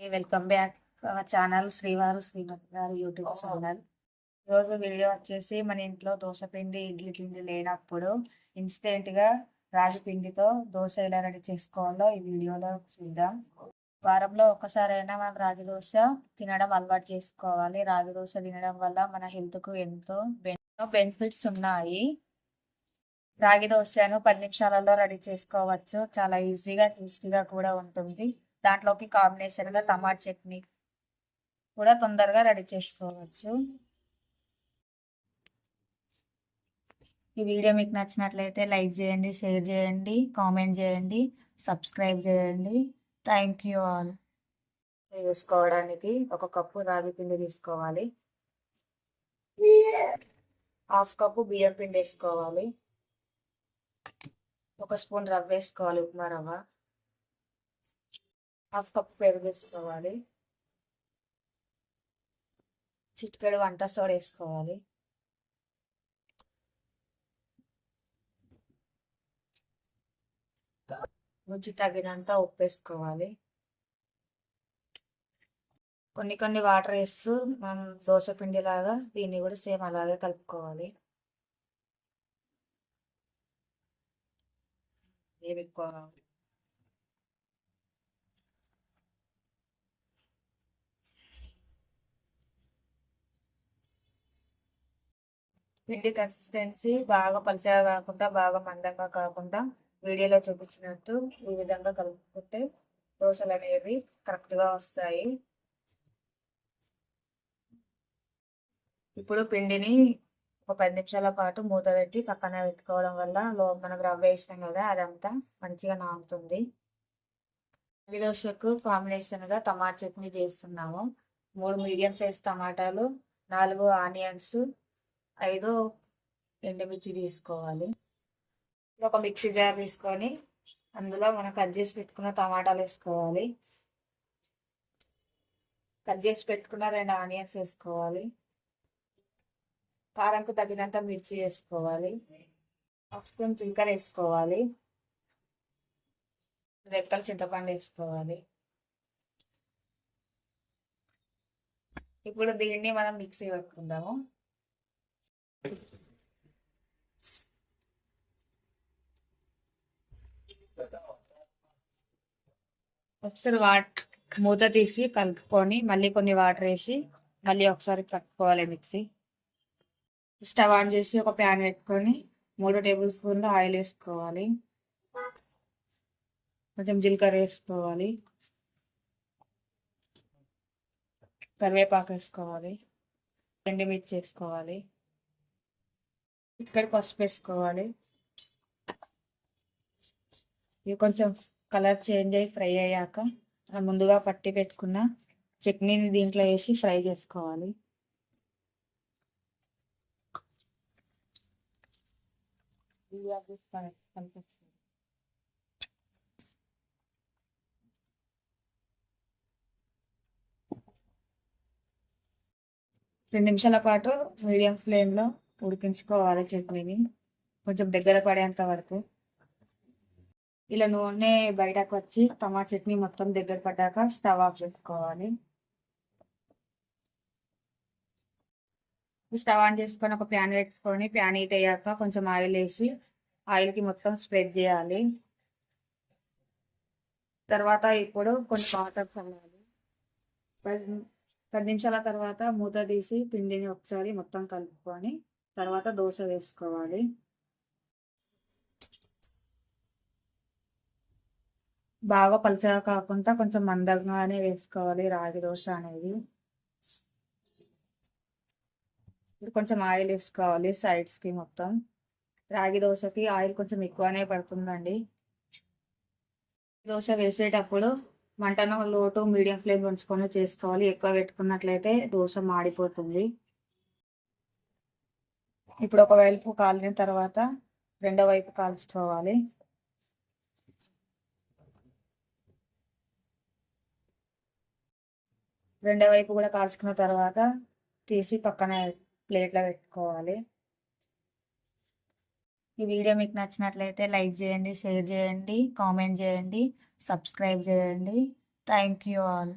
Welcome back our channel శ్రీవారు శ్రీమతి గారు YouTube channel ఈరోజు వీడియో వచ్చేసి మన ఇంట్లో దోశ పిండి ఇడ్లీ పిండి లేనప్పుడు ఇన్స్టెంట్గా రాగి పిండితో దోశ ఎలా రెడీ చేసుకోవాలో ఈ వీడియోలో చూద్దాం. వారంలో ఒక్కసారైనా మనం రాగి దోశ తినడం అలవాటు చేసుకోవాలి. రాగి దోశ తినడం వల్ల మన హెల్త్కు ఎంతో బెనిఫిట్స్ ఉన్నాయి. రాగి దోశను పది నిమిషాలలో రెడీ చేసుకోవచ్చు. చాలా ఈజీగా టేస్టీగా కూడా ఉంటుంది. దాంట్లోకి కాంబినేషన్గా టమాటా చట్నీ కూడా తొందరగా రెడీ చేసుకోవచ్చు. ఈ వీడియో మీకు నచ్చినట్లయితే లైక్ చేయండి షేర్ చేయండి కామెంట్ చేయండి సబ్స్క్రైబ్ చేయండి. Thank you all. వేసుకోవడానికి ఒక కప్పు రాగి పిండి తీసుకోవాలి. హాఫ్ కప్పు బియ్యం పిండి వేసుకోవాలి. ఒక స్పూన్ రవ్వ వేసుకోవాలి ఉప్మా రవ్వ. హాఫ్ కప్ పెరుగు వేసుకోవాలి. చిటికెడు వంట సోడా వేసుకోవాలి. రుచి తగినంత ఉప్పు వేసుకోవాలి. కొన్ని కొన్ని వాటర్ వేస్తూ మనం దోశ పిండి లాగా దీన్ని కూడా సేమ్ అలాగే కలుపుకోవాలి. ఏమి ఎక్కువ పిండి కన్సిస్టెన్సీ బాగా పలుచగా కాకుండా బాగా మందంగా కాకుండా వీడియోలో చూపించినట్టు ఈ విధంగా కలుపుకుంటే దోశలు అనేవి కరెక్ట్గా వస్తాయి. ఇప్పుడు పిండిని ఒక పది నిమిషాల పాటు మూత పెట్టి పక్కన పెట్టుకోవడం వల్ల లో మనం రవ్వ వేసినాం కదా అదంతా మంచిగా నాగుతుంది ఈ దోశకు కాంబినేషన్గా టమాటా చట్నీ చేస్తున్నాము. మూడు మీడియం సైజ్ టమాటాలు నాలుగు ఆనియన్స్ ఐదు ఎండుమిర్చి తీసుకోవాలి. ఒక మిక్సీ జార్ తీసుకొని అందులో మనం కట్ చేసి పెట్టుకున్న టమాటాలు వేసుకోవాలి. కట్ చేసి పెట్టుకున్న రెండు ఆనియన్స్ వేసుకోవాలి. కారంకు తగినంత మిర్చి వేసుకోవాలి. ఒక స్పూన్ జీలకర్ర వేసుకోవాలి. రెక్కలు చింతపండు వేసుకోవాలి. ఇప్పుడు దీన్ని మనం మిక్సీ పెట్టుకుందాము. ఒకసారి వాట్ మూత తీసి కలుపుకొని మళ్ళీ కొన్ని వాటర్ వేసి మళ్ళీ ఒకసారి కలుపుకోవాలి మిక్సీ. స్టవ్ ఆన్ చేసి ఒక ప్యాన్ పెట్టుకొని మూడు టేబుల్ స్పూన్లు ఆయిల్ వేసుకోవాలి. కొంచెం జీలకర్ర వేసుకోవాలి. కరివేపాకు వేసుకోవాలి. ఎండుమిర్చి వేసుకోవాలి. ఇక్కడ పసుపు వేసుకోవాలి ఇవి కొంచెం కలర్ చేంజ్ అయ్యి ఫ్రై అయ్యాక ముందుగా పట్టి పెట్టుకున్న చట్నీని దీంట్లో వేసి ఫ్రై చేసుకోవాలి. రెండు నిమిషాల పాటు మీడియం ఫ్లేమ్లో ఉడికించుకోవాలి చట్నీని. కొంచెం దగ్గర పడేంత వరకు. ఇలా నూనె బయటకు వచ్చి టమాటా చట్నీ మొత్తం దగ్గర పడ్డాక స్టవ్ ఆఫ్ చేసుకోవాలి. స్టవ్ ఆన్ చేసుకొని ఒక ప్యాన్ పెట్టుకొని ప్యాన్ హీట్ అయ్యాక కొంచెం ఆయిల్ వేసి ఆయిల్కి మొత్తం స్ప్రెడ్ చేయాలి. తర్వాత ఇప్పుడు కొన్ని వాటర్ చల్లాలి. పది పది నిమిషాల తర్వాత మూత తీసి పిండిని ఒకసారి మొత్తం కలుపుకొని తర్వాత దోశ వేసుకోవాలి. బాగా పలుచగా కాకుండా కొంచెం మందంగానే వేసుకోవాలి రాగి దోశ అనేది. ఇప్పుడు కొంచెం ఆయిల్ వేసుకోవాలి సైడ్స్కి మొత్తం. రాగి దోశకి ఆయిల్ కొంచెం ఎక్కువనే పడుతుందండి. దోశ వేసేటప్పుడు మంటను లో టు మీడియం ఫ్లేమ్ ఉంచుకొని చేసుకోవాలి. ఎక్కువ పెట్టుకున్నట్లయితే దోశ మాడిపోతుంది. ఇప్పుడు ఒక వైపు కాలిన తర్వాత రెండో వైపు కాల్చుకోవాలి. రెండో వైపు కూడా కాల్చుకున్న తర్వాత తీసి పక్కన ప్లేట్లో పెట్టుకోవాలి. ఈ వీడియో మీకు నచ్చినట్లయితే లైక్ చేయండి షేర్ చేయండి కామెంట్ చేయండి సబ్స్క్రైబ్ చేయండి. Thank you all.